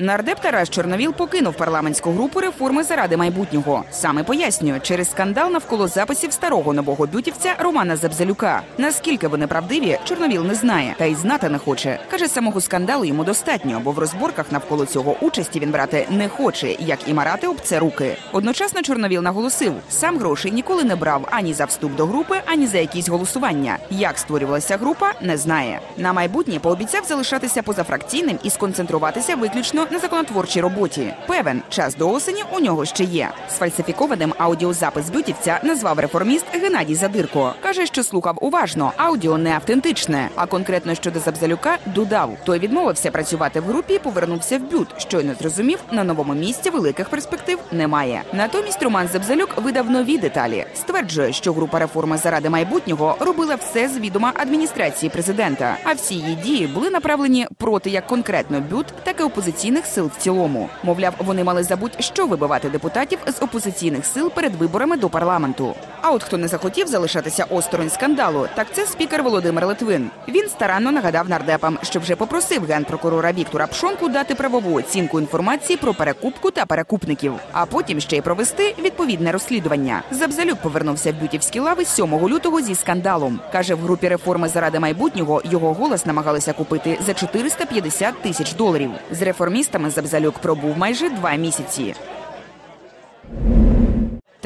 Нардеп Тарас Чорновіл покинув парламентську групу реформи заради майбутнього. Саме пояснює через скандал навколо записів старого нового бютівця Романа Забзалюка. Наскільки вони правдиві, Чорновіл не знає та й знати не хоче. каже, самого скандалу йому достатньо, бо в розборках навколо цього участі він брати не хоче, як і марати об це руки. Одночасно Чорновіл наголосив, сам грошей ніколи не брав ані за вступ до групи, ані за якісь голосування. Як створювалася група, не знає. На майбутнє пообіцяв залишатися позафракційним і сконцентруватися виключно на законотворчій роботі. Певен час до осені у нього ще є. Сфальсифікованим аудіозапис бютівця назвав реформіст Геннадій Задирко. каже, що слухав уважно. Аудіо не автентичне. А конкретно щодо Забзалюка додав. Той відмовився працювати в групі, і повернувся в бют. Щойно зрозумів, на новому місці великих перспектив немає. Натомість Роман Забзалюк видав нові деталі. Стверджує, що група реформа заради майбутнього робила все з відома адміністрації президента. А всі її дії були направлені проти як конкретно бют, так і опозиційних сил в цілому. Мовляв, вони мали забуть, що вибивати депутатів з опозиційних сил перед виборами до парламенту. А от хто не захотів залишатися осторонь скандалу, так це спікер Володимир Литвин. Він старанно нагадав нардепам, що вже попросив генпрокурора Віктора Пшонку дати правову оцінку інформації про перекупку та перекупників, а потім ще й провести відповідне розслідування. Забзалюк повернувся в бютівські лави 7 лютого зі скандалом. каже, в групі реформи заради майбутнього його голос намагалися купити за 450 тисяч доларів. З реформістами Забзалюк пробув майже два місяці.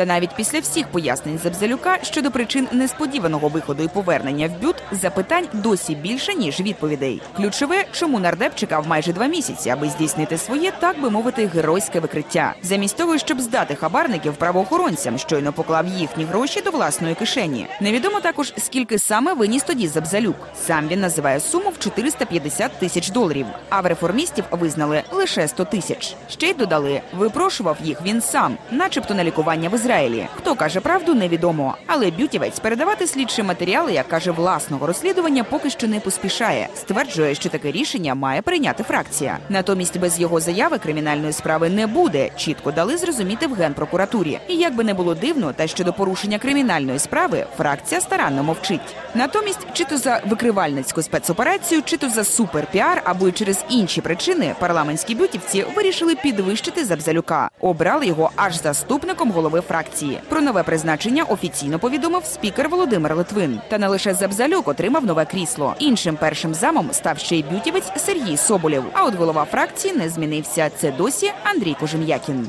Та навіть після всіх пояснень Забзалюка щодо причин несподіваного виходу і повернення в бют запитань досі більше ніж відповідей. Ключове, чому нардеп чекав майже два місяці, аби здійснити своє, так би мовити, геройське викриття, замість того, щоб здати хабарників правоохоронцям, щойно поклав їхні гроші до власної кишені. Невідомо також скільки саме виніс тоді Забзалюк. Сам він називає суму в 450 тисяч доларів. А в реформістів визнали лише 100 тисяч. Ще й додали, випрошував їх він сам, начебто на лікування в Ізраїлі. Хто каже правду, невідомо. Але бютівець передавати слідчі матеріали, як каже, власного розслідування, поки що не поспішає. Стверджує, що таке рішення має прийняти фракція. Натомість без його заяви кримінальної справи не буде. Чітко дали зрозуміти в генпрокуратурі. І як би не було дивно, та щодо порушення кримінальної справи фракція старанно мовчить. Натомість, чи то за викривальницьку спецоперацію, чи то за суперпіар, або й через інші причини, парламентські бютівці вирішили підвищити Забзалюка. Обрали його аж заступником голови фракції. Про нове призначення офіційно повідомив спікер Володимир Литвин. Та не лише Забзалюк отримав нове крісло. Іншим першим замом став ще й бютівець Сергій Соболєв. А от голова фракції не змінився. Це досі Андрій Кожем'якін.